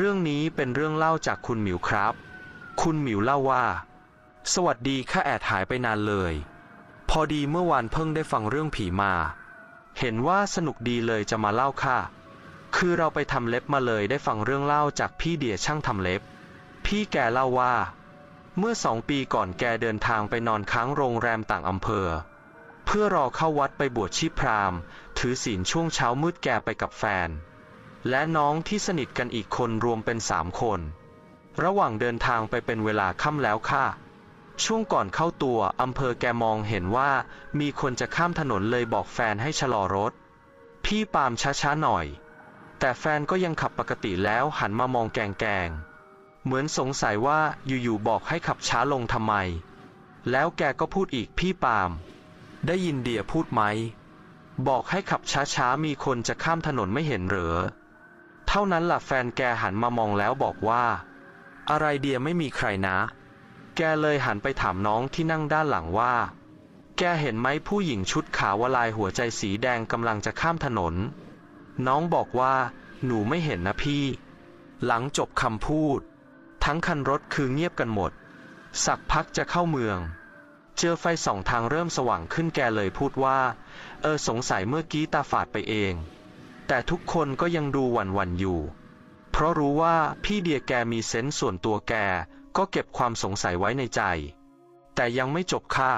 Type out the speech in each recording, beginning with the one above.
เรื่องนี้เป็นเรื่องเล่าจากคุณหมิวครับ คุณหมิวเล่าว่า สวัสดีข้าแอดหายไปนานเลย พอดีเมื่อวานเพิ่งได้ฟังเรื่องผีมา เห็นว่าสนุกดีเลยจะมาเล่าค่ะ คือเราไปทำเล็บมาเลยได้ฟังเรื่องเล่าจากพี่เดียช่างทำเล็บ พี่แกเล่าว่า เมื่อสองปีก่อนแกเดินทางไปนอนค้างโรงแรมต่างอำเภอ เพื่อรอเข้าวัดไปบวชชีพราหมณ์ ถือศีลช่วงเช้ามืดแกไปกับแฟน และน้องที่สนิทกันอีกคนรวมเป็นสามคน ระหว่างเดินทางไปเป็นเวลาค่ำแล้วค่ะ ช่วงก่อนเข้าตัวอำเภอแกมองเห็นว่า มีคนจะข้ามถนนเลยบอกแฟนให้ชะลอรถ พี่ปามช้าๆหน่อย แต่แฟนก็ยังขับปกติแล้วหันมามองแกงแกงๆเหมือนสงสัยว่าอยู่ๆบอกให้ขับช้าลงทำไม แล้วแกก็พูดอีกพี่ปาม ได้ยินเดียพูดไหม บอกให้ขับช้าๆมีคนจะข้ามถนนไม่เห็นเหรอ เท่านั้นล่ะแฟนแกหันมามองแล้วบอกว่า อะไรเดียไม่มีใครนะ แกเลยหันไปถามน้องที่นั่งด้านหลังว่า แกเห็นไหมผู้หญิงชุดขาวลายหัวใจสีแดงกำลังจะข้ามถนน น้องบอกว่า หนูไม่เห็นนะพี่ หลังจบคำพูด ทั้งคันรถคือเงียบกันหมด สักพักจะเข้าเมือง เจอไฟสองทางเริ่มสว่างขึ้นแกเลยพูดว่า เออสงสัยเมื่อกี้ตาฝาดไปเอง แต่ทุกคนก็ยังดูหวั่นวันอยู่ เพราะรู้ว่าพี่เดียแกมีเซนส์ส่วนตัวแก ก็เก็บความสงสัยไว้ในใจ แต่ยังไม่จบค่ะ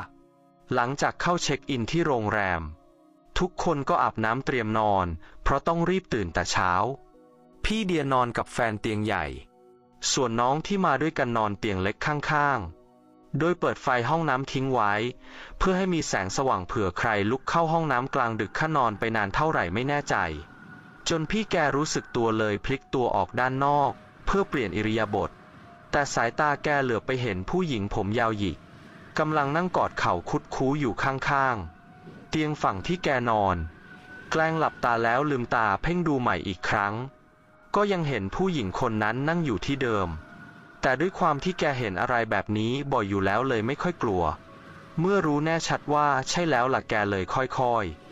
หลังจากเข้าเช็คอินที่โรงแรม ทุกคนก็อาบน้ำเตรียมนอน เพราะต้องรีบตื่นแต่เช้า พี่เดียนอนกับแฟนเตียงใหญ่ ส่วนน้องที่มาด้วยกันนอนเตียงเล็กข้างๆโดยเปิดไฟห้องน้ำทิ้งไว้ เพื่อให้มีแสงสว่างเผื่อใครลุกเข้าห้องน้ำกลางดึกข้านอนไปนานเท่าไหร่ไม่แน่ใจ จนพี่แกรู้สึกตัวเลยพลิกตัวออกด้านนอก เพื่อเปลี่ยนอิริยาบถแต่สายตาแกเหลือไปเห็นผู้หญิงผมยาวหยิกกำลังนั่งกอดเข่าคุดคู้อยู่ข้างๆ เตียงฝั่งที่แกนอน แกล้งหลับตาแล้วลืมตาเพ่งดูใหม่อีกครั้ง ก็ยังเห็นผู้หญิงคนนั้นนั่งอยู่ที่เดิม แต่ด้วยความที่แกเห็นอะไรแบบนี้บ่อยอยู่แล้วเลยไม่ค่อยกลัว เมื่อรู้แน่ชัดว่าใช่แล้วล่ะแกเลยค่อยๆ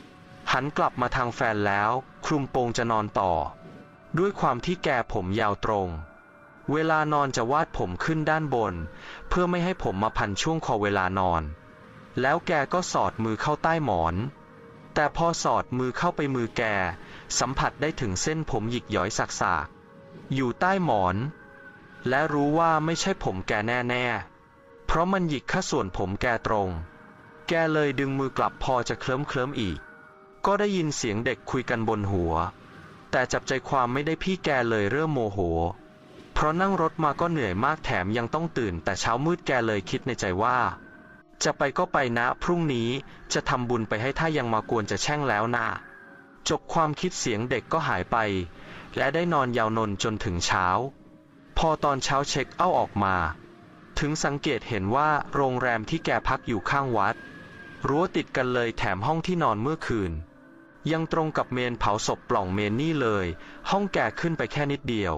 หันกลับมาทางแฟนแล้ว คลุมโปงจะนอนต่อ ด้วยความที่แกผมยาวตรง เวลานอนจะวาดผมขึ้นด้านบน เพื่อไม่ให้ผมมาพันช่วงคอเวลานอน แล้วแกก็สอดมือเข้าใต้หมอน แต่พอสอดมือเข้าไปมือแก สัมผัสได้ถึงเส้นผมหยิกหย้อยสักๆ อยู่ใต้หมอน และรู้ว่าไม่ใช่ผมแกแน่ๆ เพราะมันหยิกแค่ส่วนผมแกตรง แกเลยดึงมือกลับพอจะเคลิ้มเคลิ้มๆอีก ก็ได้ยินเสียงเด็กคุยกันบนหัว แต่จับใจความไม่ได้พี่แกเลยเริ่มโมโห เพราะนั่งรถมาก็เหนื่อยมากแถมยังต้องตื่น แต่เช้ามืดแกเลยคิดในใจว่า จะไปก็ไปนะ พรุ่งนี้จะทำบุญไปให้ถ้ายังมากวนจะแช่งแล้วนะจบความคิดเสียงเด็กก็หายไป และได้นอนยาวนนจนถึงเช้า พอตอนเช้าเช็คเอาออกมา ถึงสังเกตเห็นว่าโรงแรมที่แกพักอยู่ข้างวัด รั้วติดกันเลยแถมห้องที่นอนเมื่อคืน ยังตรงกับเมนเผาศพปล่องเมนนี่เลย ห้องแกขึ้นไปแค่นิดเดียว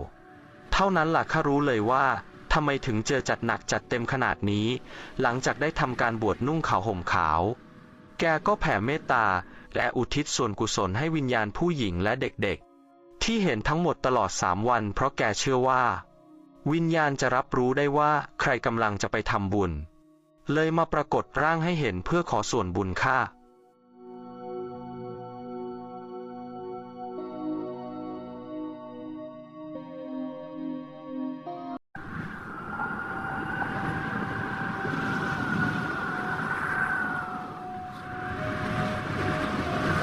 เท่านั้นล่ะข้ารู้เลยว่าทำไมถึงเจอจัดหนักจัดเต็มขนาดนี้ หลังจากได้ทำการบวชนุ่งขาวห่มขาว แกก็แผ่เมตตาและอุทิศส่วนกุศลให้วิญญาณผู้หญิงและเด็กๆ ที่เห็นทั้งหมดตลอดสามวัน เพราะแกเชื่อว่า วิญญาณจะรับรู้ได้ว่าใครกำลังจะไปทำบุญ เลยมาปรากฏร่างให้เห็นเพื่อขอส่วนบุญค่า